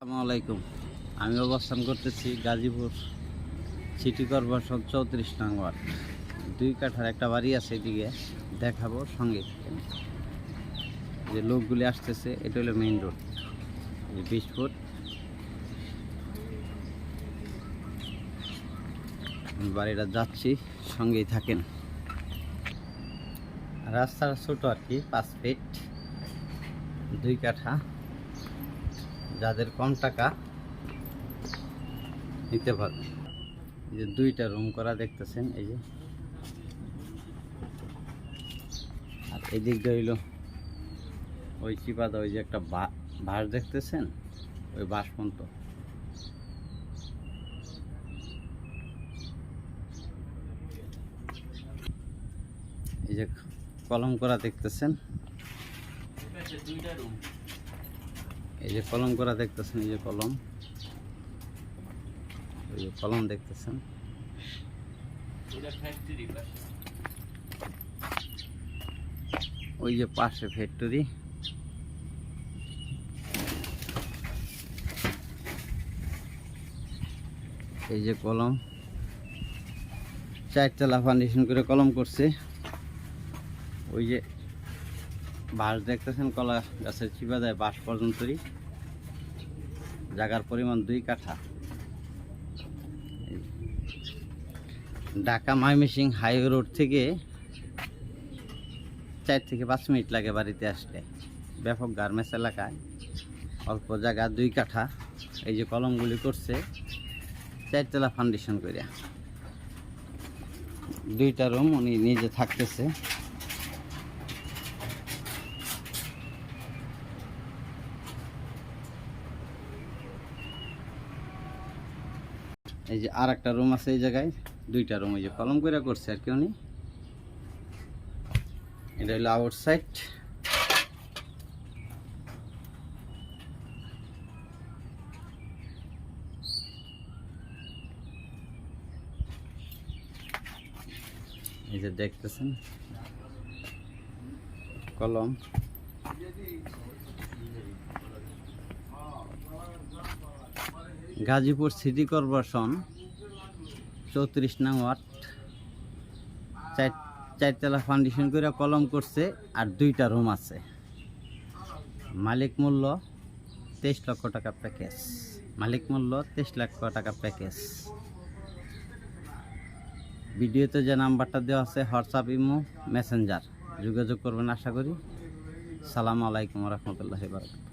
আসসালামু আলাইকুম। আমি অবস্থান করতেছি গাজীপুর সিটি কর্পোরেশন চৌত্রিশ নং দুই কাঠার একটা বাড়ি আছে এদিকে, দেখাবো সঙ্গে। যে লোকগুলি আসতেছে, এটা হলো মেইন রোড বিশ ফুট বাড়িটা যাচ্ছি, সঙ্গেই থাকেন। রাস্তাটা ছোট আর কি, পাঁচ ফিট দুই কাঠা। যাদের কম টাকা নিতে পারবে। এই যে দুইটা রুম করা দেখতেছেন, এই যে। আর এদিক হইল ওই চিপাদা ওই যে একটা বা- বাঁশ দেখতেছেন? ওই বাঁশ পর্যন্ত এই যে কলম করা দেখতেছেন? এই যে কলম করা দেখতেছেন এই যে কলম। এই যে কলম দেখতেছেন। ওই যে পাশে ফ্যাক্টরি এই যে কলম। চারতলা ফাউন্ডেশন করে কলম করছে। ওই যে বাঁশ দেখতেছেন, কলা গাছের চিপা দেয় বাঁশ পর্যন্তই। জায়গার পরিমাণ দুই কাঠা। ঢাকা ময়মনসিং হাইওয়ে রোড থেকে চার থেকে পাঁচ মিনিট লাগে বাড়িতে আসলে ব্যাপক গার্মেন্টস এলাকায়। অল্প জায়গা, দুই কাঠা। এই যে কলমগুলি করছে, চারতলা ফাউন্ডেশন করে দুইটা রুম উনি নিজে থাকতেছে। এই যে আর একটা রুম আছে এই জায়গায়, দুইটা রুম এই যে কলম করে করছে আর কি উনি। এটা হলো আউটসাইড এই যে দেখতেছেন, কলম। গাজীপুর সিটি কর্পোরেশন, চৌত্রিশ নং ওয়ার্ড, চার, চারতলা ফাউন্ডেশন করে কলম করছে আর দুইটা রুম আছে। মালিক মূল্য তেইশ লক্ষ টাকা প্যাকেজ মালিক মূল্য তেইশ লক্ষ টাকা প্যাকেজ ভিডিওতে যে নাম্বারটা দেওয়া আছে, হোয়াটসঅ্যাপ, ইমো মেসেঞ্জার যোগাযোগ করবেন আশা করি। সালাম আলাইকুম রহমতুল্লাহ বারকাত